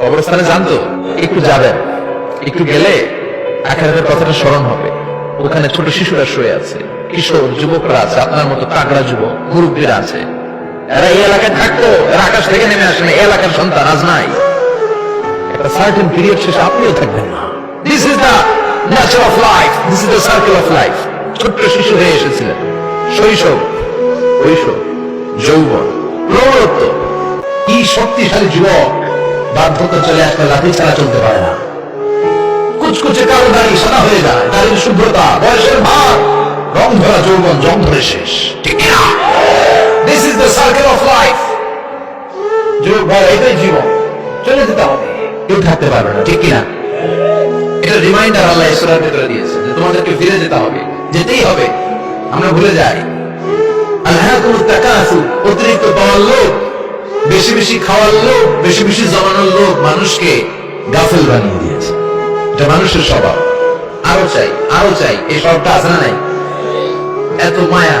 কবরস্থানে জানতো, একটু যাবেন। একটু গেলে আখেরাতের কথাটা স্মরণ হবে। ওখানে ছোট শিশুরা শুয়ে আছে। কিশোর, যুবকরা আছে, আপনার মতো তাগড়া যুবক, মুরব্বীরা আছে। এরা এই এলাকায় থাকতো, এরা আকাশ থেকে নেমে আসেন এই এলাকার সন্তান আজ নাই। একটা সার্টেন পিরিয়ড শেষে আপনিও থাকবেন না। This is the nature of life this is circle of life ছোট্ট শিশু হয়ে এসেছিলেন। শৈশব কৈশোর যৌবন কি শক্তিশালী যুবক। বাধ্যতা চলে আসলে লাঠি ছাড়া চলতে পারে না। কুচকুচে কালো দাড়ি সাদা হয়ে যায়, দাড়ির শুভ্রতা, বয়সের ভার রং ধরা যৌবন, জং ধরে শেষ। ঠিক না this is the circle of life যুবক ভাই, এটাই জীবন। চলে যেতে হবে। কেউ থাকতে পারবে না, ঠিক কিনা? এটা রিমাইন্ডার আল্লাহ ইসরার ভেতরে দিয়েছে, যে তোমাদেরকে ফিরে যেতে হবে। যেতেই হবে। আমরা ভুলে যাই। আল্লাহকুম তাকাসু, অতিরিক্ত পাওয়ার লোক বেশি বেশি খাওয়ার লোক বেশি বেশি জমানোর লোক মানুষকে গাফেল বানিয়ে দিয়েছে। এটা মানুষের স্বভাব। আরও চাই আরও চাই, এই স্বভাবটা আছে না নাই? এত মায়া,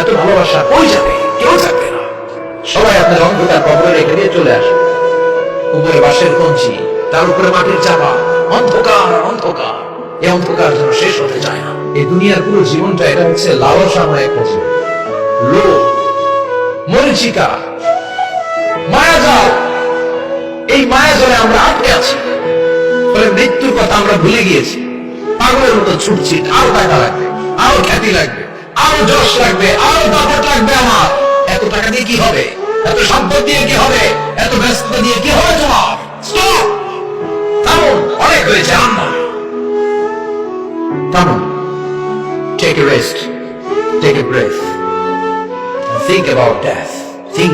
এত ভালোবাসা কই যাবে? কেউ থাকবে না। সবাই আপনার অন্ধকার কবরে রেখে দিয়ে চলে আসে উপরে বাঁশের কঞ্চি তার উপরে মাটির চাপা। অন্ধকার অন্ধকার। এই অন্ধকার যেন শেষ হতে চায় না। এই দুনিয়ার পুরো জীবনটা এটা হচ্ছে লালসাময় একটা জীবন লোভ, মরিচিকা এই মায়াজালে আমরা আটকে আছি। ফলে মৃত্যুর কথা আমরা ভুলে গিয়েছি। পাগলের মতো ছুটছি। আরও টাকা লাগবে, আরও খ্যাতি লাগবে, আরও যশ লাগবে, আরও দাপট লাগবে আমার। এত টাকা দিয়ে কি হবে? এত সম্পদ দিয়ে কি হবে? এত ব্যস্ততা দিয়ে কি হবে তোমার? অনেক হয়েছে আম্মা থামুন take a rest take a breath about death, think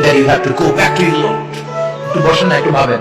একটু বসেন না, একটু ভাবেন।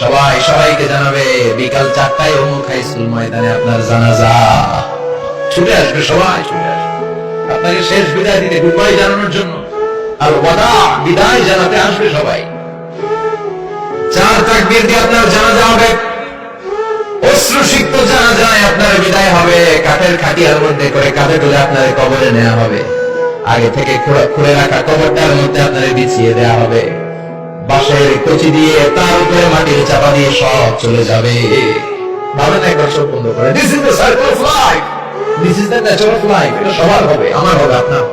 সবাই, সবাইকে জানাবে, বিকাল চারটায় অমুক হাই স্কুল ময়দানে আপনার জানাজা। ছুটে আসবে সবাই, ছুটে আপনাকে শেষ বিদায় দিতে গুড জানানোর জন্য। আর ওয়াদা, বিদায় জানাতে আসবে সবাই। চার তাকবীর দিয়ে আপনার জানাজা হবে। অশ্রুসিক্ত জানা যায় আপনার বিদায় হবে। কাঠের খাটিয়ার মধ্যে করে কাঁধে তুলে আপনার কবরে নেওয়া হবে। আগে থেকে খুঁড়ে রাখা কবরটার মধ্যে আপনার বিছিয়ে দেওয়া হবে। বাঁশের কচি দিয়ে তার উপরে মাটির চাপা দিয়ে সব চলে যাবে। ভাবেন একবার চোখ বন্ধ করে this is the circle of life this is the of life এটা সবার হবে, আমার হবে, আপনার।